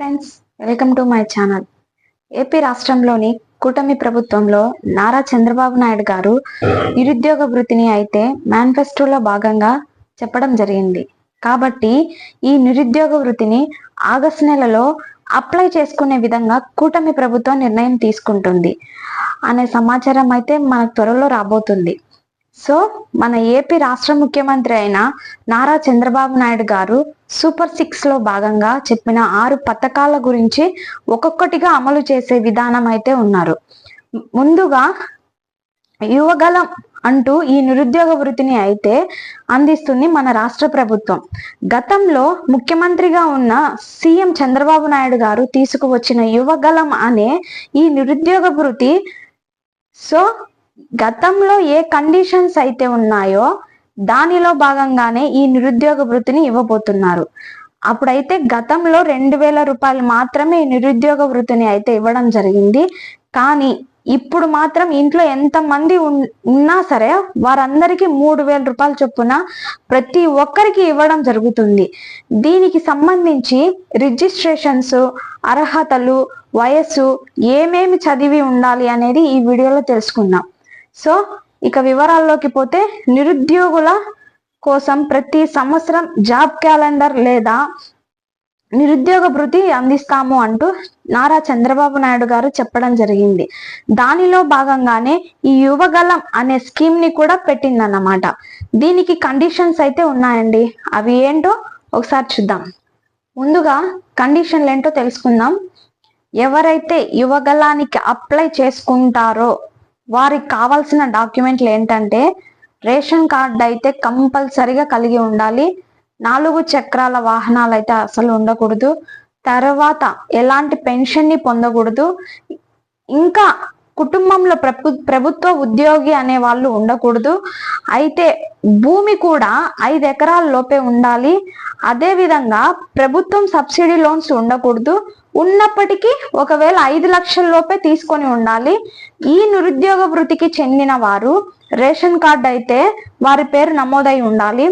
Friends welcome to my channel AP రాష్ట్రంలోని కూటమి ప్రభుత్వంలో నారా చంద్రబాబు నాయుడు గారు నిరుద్యోగ వృత్తిని అయితే మేనిఫెస్టోలో భాగంగా చెప్పడం జరిగింది. కాబట్టి ఈ నిరుద్యోగ వృత్తిని ఆగస్టు నెలలో అప్లై చేసుకునే విధంగా కూటమి ప్రభుత్వం నిర్ణయం తీసుకుంటుంది. అనే సమాచారం అయితే మనకు త్వరలో రాబోతుంది. సో మన ఏపీ రాష్ట్ర ముఖ్యమంత్రి అయిన నారా చంద్రబాబు నాయుడు గారు సూపర్ సిక్స్లో భాగంగా చెప్పిన ఆరు పథకాల గురించి ఒక్కొక్కటిగా అమలు చేసే విధానం అయితే ఉన్నారు. ముందుగా యువగలం అంటూ ఈ నిరుద్యోగ వృత్తిని అయితే అందిస్తుంది మన రాష్ట్ర ప్రభుత్వం. గతంలో ముఖ్యమంత్రిగా ఉన్న సీఎం చంద్రబాబు నాయుడు గారు తీసుకువచ్చిన యువగలం అనే ఈ నిరుద్యోగ వృత్తి సో గతంలో ఏ కండిషన్స్ అయితే ఉన్నాయో దానిలో భాగంగానే ఈ నిరుద్యోగ వృత్తిని ఇవ్వబోతున్నారు. అప్పుడైతే గతంలో రెండు వేల రూపాయలు మాత్రమే నిరుద్యోగ వృత్తిని అయితే ఇవ్వడం జరిగింది. కానీ ఇప్పుడు మాత్రం ఇంట్లో ఎంత మంది ఉన్నా సరే వారందరికీ మూడు వేల రూపాయల చొప్పున ప్రతి ఒక్కరికి ఇవ్వడం జరుగుతుంది. దీనికి సంబంధించి రిజిస్ట్రేషన్స్ అర్హతలు వయస్సు ఏమేమి చదివి ఉండాలి అనేది ఈ వీడియోలో తెలుసుకుందాం. సో ఇక వివరాల్లోకి పోతే నిరుద్యోగుల కోసం ప్రతి సంవత్సరం జాబ్ క్యాలెండర్ లేదా నిరుద్యోగ భృతి అందిస్తాము అంటూ నారా చంద్రబాబు నాయుడు గారు చెప్పడం జరిగింది. దానిలో భాగంగానే ఈ యువగలం అనే స్కీమ్ని కూడా పెట్టిందన్నమాట. దీనికి కండిషన్స్ అయితే ఉన్నాయండి. అవి ఏంటో ఒకసారి చూద్దాం. ముందుగా కండిషన్లు ఏంటో తెలుసుకుందాం. ఎవరైతే యువగలానికి అప్లై చేసుకుంటారో వారికి కావాల్సిన డాక్యుమెంట్లు ఏంటంటే రేషన్ కార్డు అయితే కంపల్సరిగా కలిగి ఉండాలి. నాలుగు చక్రాల వాహనాలు అయితే అసలు ఉండకూడదు. తర్వాత ఎలాంటి పెన్షన్ని పొందకూడదు. ఇంకా కుటుంబంలో ప్రభు ప్రభుత్వ ఉద్యోగి అనే వాళ్ళు ఉండకూడదు. అయితే భూమి కూడా ఐదు ఎకరాల లోపే ఉండాలి. అదే విధంగా ప్రభుత్వం సబ్సిడీ లోన్స్ ఉండకూడదు. ఉన్నప్పటికీ ఒకవేళ ఐదు లక్షల లోపే తీసుకొని ఉండాలి. ఈ నిరుద్యోగ వృత్తికి చెందిన వారు రేషన్ కార్డు అయితే వారి పేరు నమోదై ఉండాలి.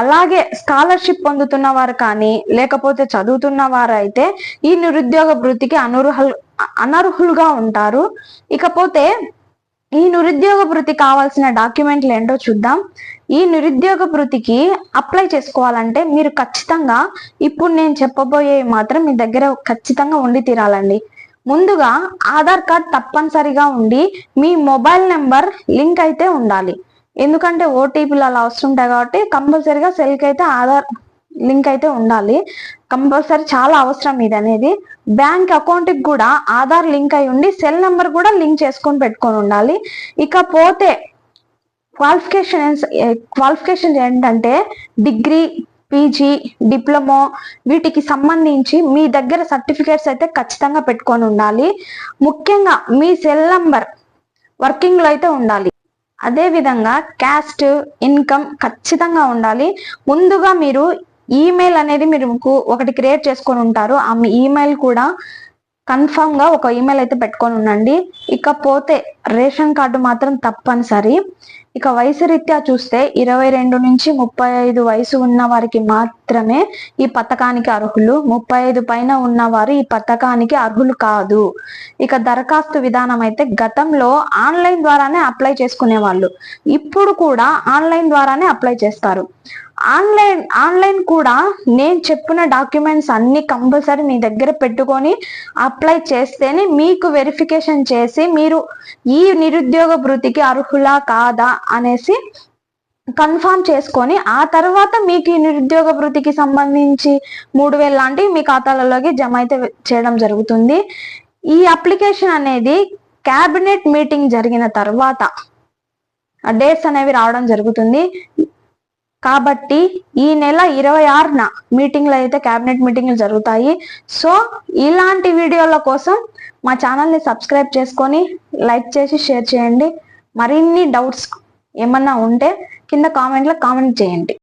అలాగే స్కాలర్షిప్ పొందుతున్న వారు కానీ లేకపోతే చదువుతున్న వారు అయితే ఈ నిరుద్యోగ వృత్తికి అనర్హులు అనర్హులుగా ఉంటారు. ఇకపోతే ఈ నిరుద్యోగ వృత్తి కావాల్సిన డాక్యుమెంట్లు ఏంటో చూద్దాం. ఈ నిరుద్యోగ వృత్తికి అప్లై చేసుకోవాలంటే మీరు ఖచ్చితంగా ఇప్పుడు నేను చెప్పబోయే మాత్రం మీ దగ్గర ఖచ్చితంగా ఉండి తీరాలండి. ముందుగా ఆధార్ కార్డ్ తప్పనిసరిగా ఉండి మీ మొబైల్ నెంబర్ లింక్ అయితే ఉండాలి. ఎందుకంటే ఓటీపీలు అలా వస్తుంటాయి కాబట్టి కంపల్సరిగా సెల్కి అయితే ఆధార్ లింక్ అయితే ఉండాలి. కంపల్సరీ చాలా అవసరం ఇది అనేది. బ్యాంక్ అకౌంట్కి కూడా ఆధార్ లింక్ అయి ఉండి సెల్ నెంబర్ కూడా లింక్ చేసుకొని పెట్టుకొని ఉండాలి. ఇకపోతే క్వాలిఫికేషన్ క్వాలిఫికేషన్ ఏంటంటే డిగ్రీ పీజీ డిప్లొమో వీటికి సంబంధించి మీ దగ్గర సర్టిఫికేట్స్ అయితే ఖచ్చితంగా పెట్టుకొని ఉండాలి. ముఖ్యంగా మీ సెల్ నంబర్ వర్కింగ్లో అయితే ఉండాలి. అదేవిధంగా క్యాస్ట్ ఇన్కమ్ ఖచ్చితంగా ఉండాలి. ముందుగా మీరు ఈమెయిల్ అనేది మీరు ఒకటి క్రియేట్ చేసుకొని ఉంటారు. ఆ ఈమెయిల్ కూడా కన్ఫామ్గా ఒక ఈమెయిల్ అయితే పెట్టుకొని ఉండండి. ఇకపోతే రేషన్ కార్డు మాత్రం తప్పనిసరి. ఇక వయసు రీత్యా చూస్తే ఇరవై రెండు నుంచి ముప్పై ఐదు వయసు ఉన్న వారికి మాత్రమే ఈ పథకానికి అర్హులు. ముప్పై ఐదు పైన ఉన్నవారు ఈ పథకానికి అర్హులు కాదు. ఇక దరఖాస్తు విధానం అయితే గతంలో ఆన్లైన్ ద్వారానే అప్లై చేసుకునే వాళ్ళు ఇప్పుడు కూడా ఆన్లైన్ ద్వారానే అప్లై చేస్తారు. ఆన్లైన్ ఆన్లైన్ కూడా నేను చెప్పిన డాక్యుమెంట్స్ అన్ని కంపల్సరీ మీ దగ్గర పెట్టుకొని అప్లై చేస్తేనే మీకు వెరిఫికేషన్ చేసి మీరు ఈ నిరుద్యోగ వృత్తికి అర్హులా కాదా అనేసి కన్ఫామ్ చేసుకొని ఆ తర్వాత మీకు ఈ నిరుద్యోగ వృత్తికి సంబంధించి మూడు వేలు లాంటివి మీ ఖాతాలలోకి జమ అయితే చేయడం జరుగుతుంది. ఈ అప్లికేషన్ అనేది క్యాబినెట్ మీటింగ్ జరిగిన తర్వాత డేట్స్ అనేవి రావడం జరుగుతుంది. కాబట్టి ఈ నెల ఇరవై ఆరున మీటింగ్లు అయితే క్యాబినెట్ మీటింగ్లు జరుగుతాయి. సో ఇలాంటి వీడియోల కోసం మా ఛానల్ని సబ్స్క్రైబ్ చేసుకొని లైక్ చేసి షేర్ చేయండి. మరిన్ని డౌట్స్ ఏమన్నా ఉంటే కింద కామెంట్లో కామెంట్ చేయండి.